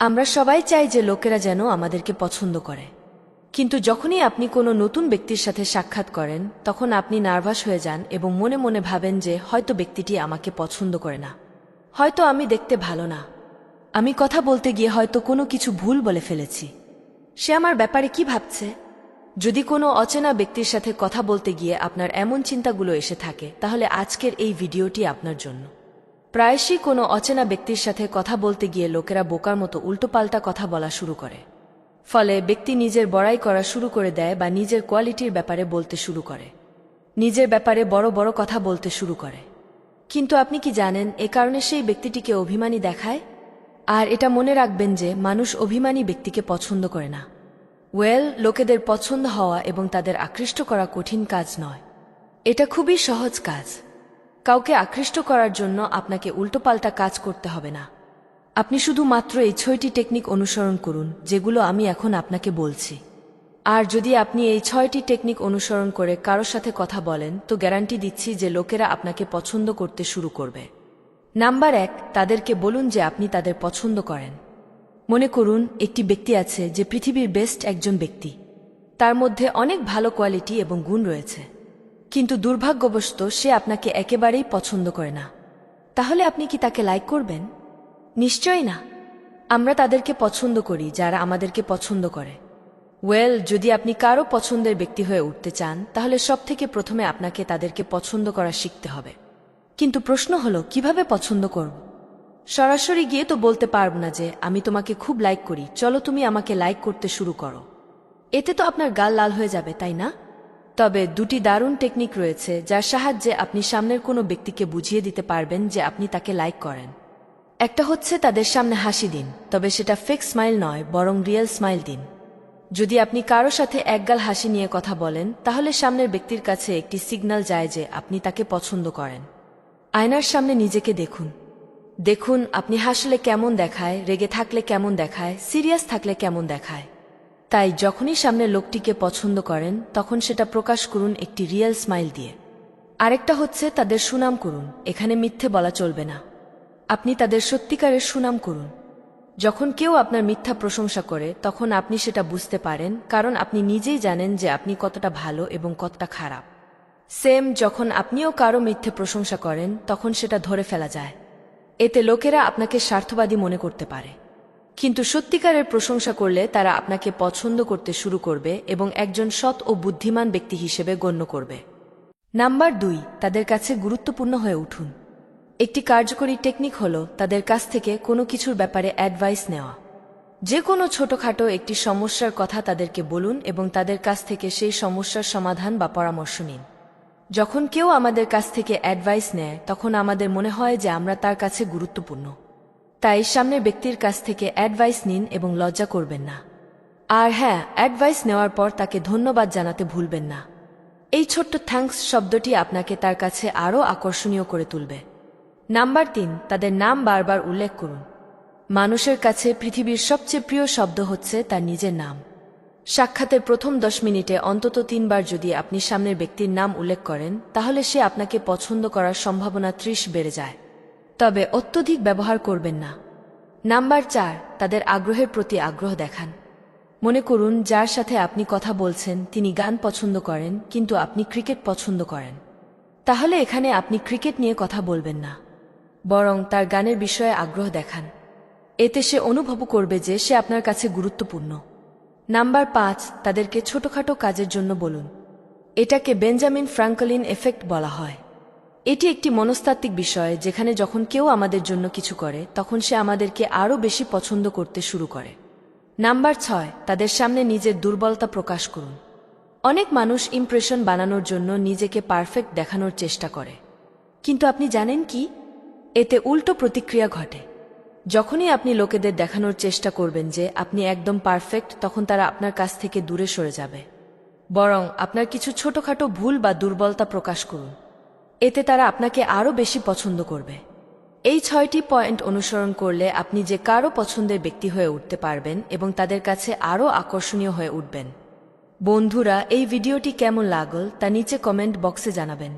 আমরা সবাই চাই যে লোকেরা যেন আমাদেরকে পছন্দ করে। কিন্তু যখনই আপনি কোনো নতুন ব্যক্তির সাথে সাক্ষাৎ করেন, তখন আপনি নার্ভাস হয়ে যান এবং মনে মনে ভাবেন যে হয়তো ব্যক্তিটি আমাকে পছন্দ করে না। হয়তো আমি দেখতে ভালো না। আমি কথা বলতে গিয়ে হয়তো কোনো কিছু ভুল বলে ফেলেছি। সে আমার ব্যাপারে কি ভাবছে? যদি কোনো অচেনা ব্যক্তির সাথে কথা বলতে গিয়ে আপনার এমন চিন্তাগুলো এসে থাকে, তাহলে আজকের এই ভিডিওটি আপনার জন্য। প্রায়শই কোনো অচেনা ব্যক্তির সাথে কথা বলতে গিয়ে লোকেরা বোকার মতো উল্টোপাল্টা কথা বলা শুরু করে। ফলে ব্যক্তি নিজের বড়াই করা শুরু করে দেয় বা নিজের কোয়ালিটির ব্যাপারে বলতে শুরু করে। নিজের ব্যাপারে বড় বড় কথা বলতে শুরু করে। কিন্তু আপনি কি জানেন, এ কারণে সেই ব্যক্তিটিকে অভিমানী দেখায়? আর এটা মনে রাখবেন যে, মানুষ অভিমানী ব্যক্তিকে পছন্দ করে না। ওয়েল, লোকেদের পছন্দ হওয়া এবং তাদের আকৃষ্ট করা কঠিন কাজ নয়। এটা খুবই সহজ কাজ। কাউকে আকৃষ্ট করার জন্য আপনাকে উল্টোপাল্টা কাজ করতে হবে না। আপনি শুধুমাত্র এই ছয়টি টেকনিক অনুসরণ করুন, যেগুলো আমি এখন আপনাকে বলছি। আর যদি আপনি এই ছয়টি টেকনিক অনুসরণ করে কারোর সাথে কথা বলেন, তো গ্যারান্টি দিচ্ছি যে লোকেরা আপনাকে পছন্দ করতে শুরু করবে। নাম্বার এক, তাদেরকে বলুন যে আপনি তাদের পছন্দ করেন। মনে করুন, একটি ব্যক্তি আছে যে পৃথিবীর বেস্ট একজন ব্যক্তি। তার মধ্যে অনেক ভালো কোয়ালিটি এবং গুণ রয়েছে। কিন্তু দুর্ভাগ্যবশত সে আপনাকে একেবারেই পছন্দ করে না। তাহলে আপনি কি তাকে লাইক করবেন? নিশ্চয়ই না। আমরা তাদেরকে পছন্দ করি, যারা আমাদেরকে পছন্দ করে। ওয়েল যদি আপনি কারও পছন্দের ব্যক্তি হয়ে উঠতে চান, তাহলে সব থেকে প্রথমে আপনাকে তাদেরকে পছন্দ করা শিখতে হবে। কিন্তু প্রশ্ন হলো, কীভাবে পছন্দ করব? সরাসরি গিয়ে তো বলতে পারব না যে, আমি তোমাকে খুব লাইক করি, চলো তুমি আমাকে লাইক করতে শুরু করো। এতে তো আপনার গাল লাল হয়ে যাবে, তাই না? তবে দুটি দারুণ টেকনিক রয়েছে যার সাহায্যে আপনি সামনের কোনো ব্যক্তিকে বুঝিয়ে দিতে পারবেন যে আপনি তাকে লাইক করেন। একটা হচ্ছে তাদের সামনে হাসি দিন, তবে সেটা ফেক স্মাইল নয়, বরং রিয়েল স্মাইল দিন। যদি আপনি কারও সাথে একগাল হাসি নিয়ে কথা বলেন, তাহলে সামনের ব্যক্তির কাছে একটি সিগন্যাল যায় যে আপনি তাকে পছন্দ করেন। আয়নার সামনে নিজেকে দেখুন। দেখুন, আপনি হাসলে কেমন দেখায়, রেগে থাকলে কেমন দেখায় সিরিয়াস থাকলে কেমন দেখায়। তাই যখনই সামনে লোকটিকে পছন্দ করেন, তখন সেটা প্রকাশ করুন একটি রিয়েল স্মাইল দিয়ে। আরেকটা হচ্ছে তাদের সুনাম করুন, এখানে মিথ্যে বলা চলবে না। আপনি তাদের সত্যিকারের সুনাম করুন। যখন কেউ আপনার মিথ্যা প্রশংসা করে, তখন আপনি সেটা বুঝতে পারেন, কারণ আপনি নিজেই জানেন যে আপনি কতটা ভালো এবং কতটা খারাপ। সেম যখন আপনিও কারও মিথ্যে প্রশংসা করেন, তখন সেটা ধরে ফেলা যায়। এতে লোকেরা আপনাকে স্বার্থবাদী মনে করতে পারে। কিন্তু সত্যিকারের প্রশংসা করলে তারা আপনাকে পছন্দ করতে শুরু করবে এবং একজন সৎ ও বুদ্ধিমান ব্যক্তি হিসেবে গণ্য করবে। নাম্বার দুই, তাদের কাছে গুরুত্বপূর্ণ হয়ে উঠুন। একটি কার্যকরী টেকনিক হল তাদের কাছ থেকে কোনো কিছুর ব্যাপারে অ্যাডভাইস নেওয়া। যে কোনো ছোটখাটো একটি সমস্যার কথা তাদেরকে বলুন এবং তাদের কাছ থেকে সেই সমস্যার সমাধান বা পরামর্শ নিন। যখন কেউ আমাদের কাছ থেকে অ্যাডভাইস নেয়, তখন আমাদের মনে হয় যে আমরা তার কাছে গুরুত্বপূর্ণ। তাই সামনের ব্যক্তির কাছ থেকে অ্যাডভাইস নিন এবং লজ্জা করবেন না। আর হ্যাঁ অ্যাডভাইস নেওয়ার পর তাকে ধন্যবাদ জানাতে ভুলবেন না। এই ছোট্ট থ্যাঙ্কস শব্দটি আপনাকে তার কাছে আরও আকর্ষণীয় করে তুলবে। নাম্বার তিন, তাদের নাম বারবার উল্লেখ করুন। মানুষের কাছে পৃথিবীর সবচেয়ে প্রিয় শব্দ হচ্ছে তার নিজের নাম। সাক্ষাতের প্রথম দশ মিনিটে অন্তত তিনবার যদি আপনি সামনের ব্যক্তির নাম উল্লেখ করেন, তাহলে সে আপনাকে পছন্দ করার সম্ভাবনা ত্রিশ বেড়ে যায়। তবে অত্যধিক ব্যবহার করবেন না। নাম্বার চার, তাদের আগ্রহের প্রতি আগ্রহ দেখান। মনে করুন, যার সাথে আপনি কথা বলছেন, তিনি গান পছন্দ করেন, কিন্তু আপনি ক্রিকেট পছন্দ করেন। তাহলে এখানে আপনি ক্রিকেট নিয়ে কথা বলবেন না। বরং তার গানের বিষয়ে আগ্রহ দেখান। এতে সে অনুভব করবে যে সে আপনার কাছে গুরুত্বপূর্ণ। নাম্বার পাঁচ, তাদেরকে ছোটখাটো কাজের জন্য বলুন। এটাকে বেঞ্জামিন ফ্রাঙ্কলিন এফেক্ট বলা হয়। এটি একটি মনস্তাত্ত্বিক বিষয় যেখানে যখন কেউ আমাদের জন্য কিছু করে, তখন সে আমাদেরকে আরও বেশি পছন্দ করতে শুরু করে। নাম্বার ছয়, তাদের সামনে নিজের দুর্বলতা প্রকাশ করুন। অনেক মানুষ ইমপ্রেশন বানানোর জন্য নিজেকে পারফেক্ট দেখানোর চেষ্টা করে। কিন্তু আপনি জানেন কি? এতে উল্টো প্রতিক্রিয়া ঘটে। যখনই আপনি লোকেদের দেখানোর চেষ্টা করবেন যে আপনি একদম পারফেক্ট তখন তারা আপনার কাছ থেকে দূরে সরে যাবে। বরং আপনার কিছু ছোটখাটো ভুল বা দুর্বলতা প্রকাশ করুন। এতে তারা আপনাকে আরও বেশি পছন্দ করবে। এই ছয়টি পয়েন্ট অনুসরণ করলে আপনি যে কারও পছন্দের ব্যক্তি হয়ে উঠতে পারবেন এবং তাদের কাছে আরও আকর্ষণীয় হয়ে উঠবেন। বন্ধুরা, এই ভিডিওটি কেমন লাগল তা নিচে কমেন্ট বক্সে জানাবেন।